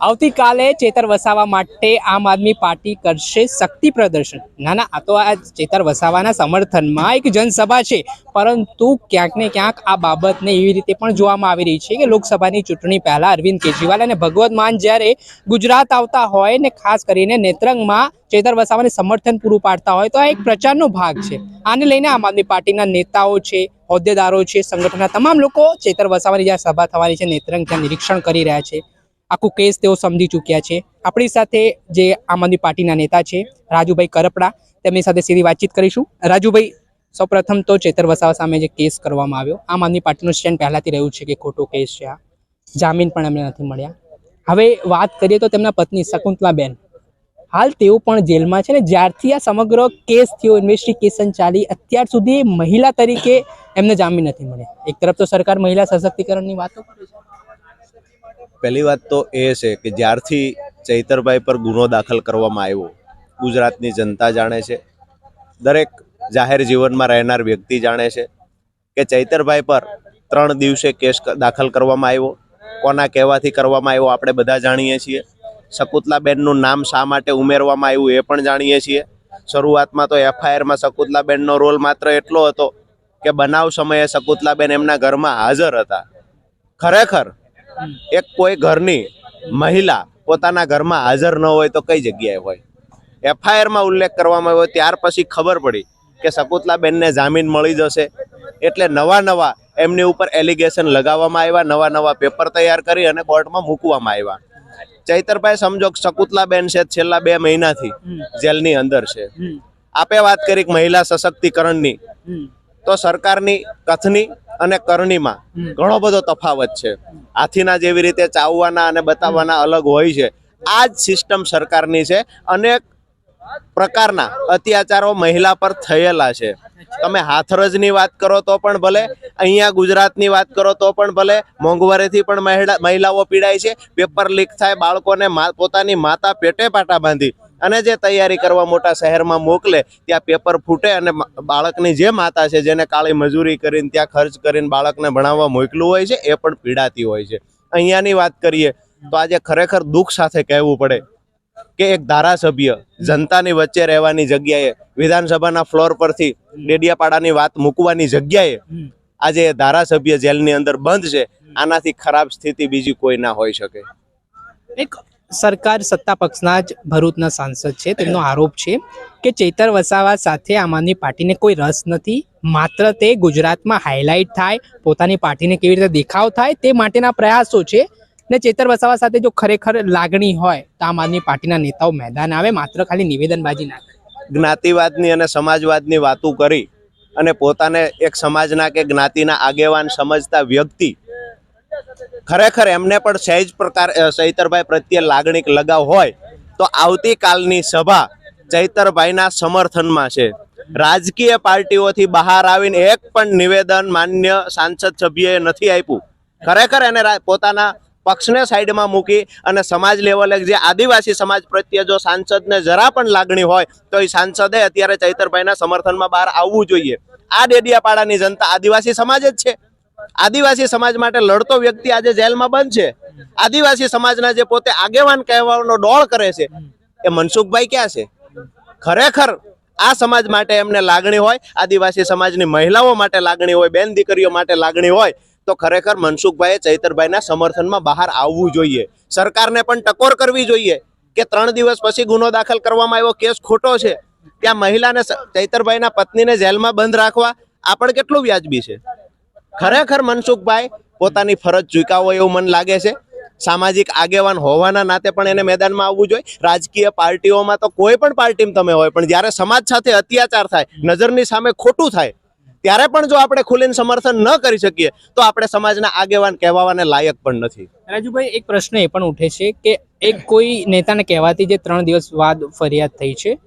આવતીકાલે ચેતર વસાવા માટે આમ આદમી પાર્ટી કરશે શક્તિ પ્રદર્શન. ના ના, આ તો આ ચેતર વસાવાના સમર્થનમાં એક જનસભા છે. પરંતુ ક્યાંક ને ક્યાંક આ બાબતને એવી રીતે પણ જોવામાં આવી રહી છે કે લોકસભાની ચૂંટણી પહેલાં અરવિંદ કેજરીવાલ અને ભગવત માન જ્યારે ગુજરાત આવતા હોય ને ખાસ કરીને નેત્રંગમાં ચેતર વસાવાને સમર્થન પૂરું પાડતા હોય, તો આ એક પ્રચારનો ભાગ છે. આને લઈને આમ આદમી પાર્ટીના નેતાઓ છે, હોદ્દેદારો છે, સંગઠનના તમામ લોકો ચેતર વસાવાની જ્યાં સભા થવાની છે, નેત્રંગ ત્યાં નિરીક્ષણ કરી રહ્યા છે. આખું કેસ તેઓ સમજી ચૂક્યા છે. આપણી સાથે જે આમ આદમી પાર્ટીના નેતા છે, રાજુભાઈ કરપડા, તેમની સાથે સીધી વાતચીત કરીશું. રાજુભાઈ, સૌપ્રથમ તો ચેતર વસાવા સામે જે કેસ કરવામાં આવ્યો, આમ આદમી પાર્ટીનું સ્ટેન્ડ પહેલાથી રહ્યું છે કે ખોટો કેસ છે આ. જામીન પણ એમને નથી મળ્યા. હવે વાત કરીએ તો તેમના પત્ની શકુંતલાબેન. હાલ તેઓ પણ જેલમાં છે ને, જ્યારથી આ સમગ્ર કેસ થયો ઇન્વેસ્ટિગેશન ચાલી, અત્યાર સુધી મહિલા તરીકે એમને જામીન નથી મળ્યા. એક તરફ તો સરકાર મહિલા સશક્તિકરણની વાતો કરે છે. પહેલી વાત તો એ છે કે જ્યારથી ચૈતરભાઈ પર ગુનો દાખલ કરવામાં આવ્યો, ગુજરાતની જનતા જાણે છે. દરેક જાહેર જીવનમાં રહેનાર વ્યક્તિ જાણે છે કે ચૈતરભાઈ પર ત્રણ દિવસે કેસ દાખલ કરવામાં આવ્યો. કોના કહેવાથી કરવામાં આવ્યો આપણે બધા જાણીએ છીએ. શકુતલાબેનનું નામ શા માટે ઉમેરવામાં આવ્યું એ પણ જાણીએ છીએ. શરૂઆતમાં તો એફઆઈઆરમાં શકુતલાબેનનો રોલ માત્ર એટલો હતો કે બનાવ સમયે શકુતલાબેન એમના ઘરમાં હાજર હતા. ખરેખર એક કોઈ ઘરની મહિલા પોતાના ઘરમાં હાજર ન હોય તો કઈ જગ્યાએ હોય? એફઆઈઆરમાં ઉલ્લેખ કરવામાં આવ્યો ત્યાર પછી ખબર પડી કે શકુતલાબેનને જામીન મળી જશે. એટલે નવા નવા એમની ઉપર એલિગેશન લગાવવામાં આવ્યા નવા નવા પેપર તૈયાર કરી અને કોર્ટમાં મૂકવામાં આવ્યા. ચૈતરભાઈ સમજો કે શકુતલાબેન છે છેલ્લા બે મહિનાથી જેલની અંદર છે. આપે વાત કરી મહિલા સશક્તિકરણની. તો સરકારની કથની અને કરણીમાં. ઘણો બધો તફાવત છે. હાથીના જેવી રીતે ચાવવાના અને બતાવવાના અલગ હોય છે. આ જ સિસ્ટમ સરકારની છે. અનેક પ્રકારના અત્યાચારો મહિલા પર થયેલા છે. તમે હાથરજની વાત કરો તો પણ ભલે અહીંયા ગુજરાતની વાત કરો તો પણ ભલે મોંઘવારીથી પણ મહિલા મહિલાઓ પીડાય છે. પેપર લીક થાય બાળકોને પોતાની માતા પેટે પાટા બાંધી. અને જે તૈયારી કરવા મોટા શહેરમાં મોકલે, ત્યાં પેપર ફૂટે અને બાળકની જે માતા છે, જેને કાળી મજૂરી કરીને ત્યાં ખર્ચ કરીને બાળકને ભણાવવા મોકલું હોય છે, એ પણ પીડાતી હોય છે. અહીંયાની વાત કરીએ, તો આજે ખરેખર દુઃખ સાથે કહેવું પડે કે એક ધારાસભ્ય જનતાની વચ્ચે રહેવાની જગ્યાએ, વિધાનસભાના ફ્લોર પરથી ડેડિયાપાડાની વાત મૂકવાની જગ્યાએ આજે એ ધારાસભ્ય જેલની અંદર બંધ છે, આનાથી ખરાબ સ્થિતિ બીજી કોઈ ના હોઈ શકે. એક સરકાર સત્તા પક્ષના જ ભરૂચના સાંસદ છે. તેમનો આરોપ છે કે ચેતર વસાવા સાથે આમ પાર્ટીને કોઈ રસ નથી. માત્ર તે ગુજરાતમાં હાઇલાઇટ થાય, પોતાની પાર્ટીને કેવી રીતે દેખાવ થાય તે માટેના પ્રયાસો છે. ને ચેતર વસાવા સાથે જો ખરેખર લાગણી હોય તો આમ આદમી પાર્ટીના નેતાઓ મેદાન આવે, માત્ર ખાલી નિવેદનબાજી ના કરે. જ્ઞાતિવાદની અને સમાજવાદની વાતો કરી અને પોતાને એક સમાજના કે જ્ઞાતિના આગેવાન સમજતા વ્યક્તિ ખરેખર એમને પણ સહેજ પ્રકાર ચૈતરભાઈ પ્રત્યે લાગણી લગાવ હોય તો આવતીકાલની સભા ચૈતરભાઈના સમર્થનમાં છે. રાજકીય પાર્ટીઓથી બહાર આવીને એક પણ નિવેદન માન્ય સાંસદ સભ્યએ નથી આપ્યું. ખરેખર એને પોતાના પક્ષને સાઈડમાં મૂકી અને સમાજ લેવલે જે આદિવાસી સમાજ પ્રત્યે જો સાંસદને જરા પણ લાગણી હોય તો એ સાંસદે અત્યારે ચૈતરભાઈના સમર્થનમાં બહાર આવવું જોઈએ. આ ડેડિયાપાડાની જનતા આદિવાસી સમાજ જ છે. આદિવાસી સમાજ માટે લડતો વ્યક્તિ આજે જેલમાં બંધ છે આદિવાસી સમાજના જે પોતે આગેવાન કહેવાનો ડોળ કરે છે, એ મનસુખભાઈ ક્યાં છે? ખરેખર આ સમાજ માટે એમને લાગણી હોય, આદિવાસી સમાજની મહિલાઓ માટે લાગણી હોય, બેન દીકરીઓ માટે લાગણી હોય, તો ખરેખર મનસુખભાઈએ ચૈતરભાઈના સમર્થનમાં બહાર આવવું જોઈએ. સરકારને પણ ટકોર કરવી જોઈએ કે ત્રણ દિવસ પછી ગુનો દાખલ કરવામાં આવ્યો, કેસ ખોટો છે. ત્યાં મહિલાને ચૈતરભાઈના પત્નીને જેલમાં બંધ રાખવા આ પણ કેટલું વ્યાજબી છે? ખરેખર મનસુખભાઈ, પોતાની ફરજ ચૂકાવો એવું મને લાગે છે. સામાજિક આગેવાન હોવાના નાતે પણ એને મેદાનમાં આવવું જોઈએ. રાજકીય પાર્ટીઓમાં તો કોઈ પણ પાર્ટીમાં તમે હોય, પણ જ્યારે સમાજ સાથે અત્યાચાર થાય, નજરની સામે ખોટું થાય, ત્યારે પણ જો આપણે ખુલીને સમર્થન ન કરી શકીએ, તો આપણે સમાજના આગેવાન કહેવાવાને લાયક પણ નથી. રાજુભાઈ, એક પ્રશ્ન એ પણ ઉઠે છે કે એક કોઈ નેતાને કહેવાથી જે ત્રણ દિવસ બાદ ફરિયાદ થઈ છે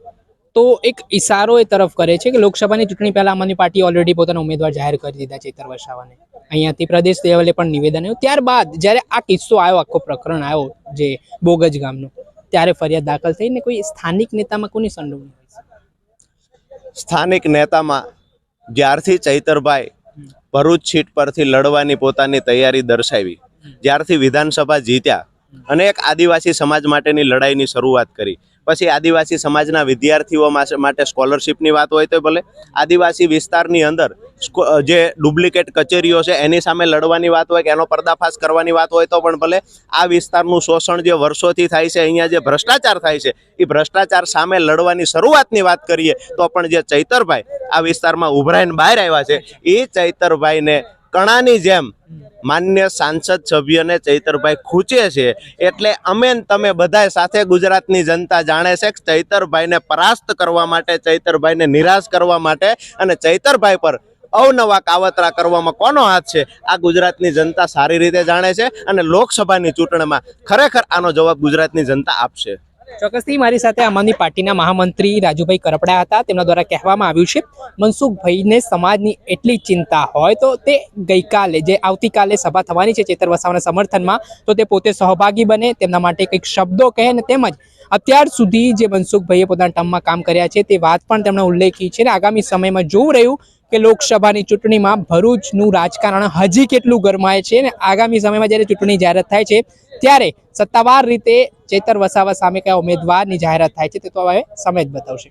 તો એક ઈશારો એ તરફ કરે છે કે લોકસભાની ચૂંટણી પહેલા આમ આદમી પાર્ટી ઓલરેડી પોતાના ઉમેદવાર જાહેર કરી દીધા ચેતર વસાવાને. અહીંયાથી પ્રદેશ લેવલે પણ નિવેદન આવ્યું ત્યારબાદ જ્યારે આ કિસ્સો આવ્યો આખો પ્રકરણ આવ્યો જે બોગજ ગામનો ત્યારે ફરિયાદ દાખલ થઈને કોઈ સ્થાનિક નેતામાં કોની સંડોવણી સ્થાનિક નેતામાં જ્યારથી ચૈતરભાઈ ભરૂચ સીટ પરથી લડવાની પોતાની તૈયારી દર્શાવી જ્યારથી વિધાનસભા જીત્યા અને એક આદિવાસી સમાજ માટેની લડાઈની શરૂઆત કરી. પછી આદિવાસી સમાજના વિદ્યાર્થીઓ માટે સ્કોલરશિપની વાત હોય તો ભલે. આદિવાસી વિસ્તારની અંદર જે ડુપ્લિકેટ કચેરીઓ છે, એની સામે લડવાની વાત હોય કે એનો પર્દાફાશ કરવાની વાત હોય તો પણ ભલે. આ વિસ્તારનું શોષણ જે વર્ષોથી થાય છે, અહીંયા જે ભ્રષ્ટાચાર થાય છે, એ ભ્રષ્ટાચાર સામે લડવાની શરૂઆતની વાત કરીએ તો પણ જે ચૈતરભાઈ આ વિસ્તારમાં ઉભરાઈને બહાર આવ્યા છે, એ ચૈતરભાઈને કણાની જેમ માન્ય સાંસદ સભ્યને ચૈતરભાઈ ખૂંચે છે. એટલે અમે તમે બધાય સાથે ગુજરાતની જનતા જાણે છે કે ચૈતરભાઈને પરાસ્ત કરવા માટે, ચૈતરભાઈને નિરાશ કરવા માટે અને ચૈતરભાઈ પર અવનવા કાવતરા કરવામાં કોનો હાથ છે? આ ગુજરાતની જનતા સારી રીતે જાણે છે અને લોકસભાની ચૂંટણીમાં ખરેખર આનો જવાબ ગુજરાતની જનતા આપશે. ચોક્કસથી મારી સાથે આમ આદમી પાર્ટીના મહામંત્રી રાજુભાઈ કરપડા હતા. તેમના દ્વારા કહેવામાં આવ્યું છે, મનસુખભાઈને સમાજની એટલી ચિંતા હોય તો તે ગઈકાલે જે આવતીકાલે સભા થવાની છે ચેતર વસાવાના સમર્થનમાં, તો તે પોતે સહભાગી બને, તેમના માટે કંઈક શબ્દો કહે ને તેમજ અત્યાર સુધી જે મનસુખભાઈએ પોતાના ટર્મમાં કામ કર્યા છે તે વાત પણ તેમણે ઉલ્લેખી છે અને આગામી સમયમાં જોવું રહ્યું કે લોકસભાની ચૂંટણીમાં ભરૂચનું રાજકારણ હજી કેટલું ગરમાય છે અને આગામી સમયમાં જ્યારે ચૂંટણી જાહેરાત થાય છે ત્યારે સત્તાવાર રીતે ચેતર વસાવા સામે કયા ઉમેદવારની જાહેરાત થાય છે તે તો હવે સમય જ બતાવશે.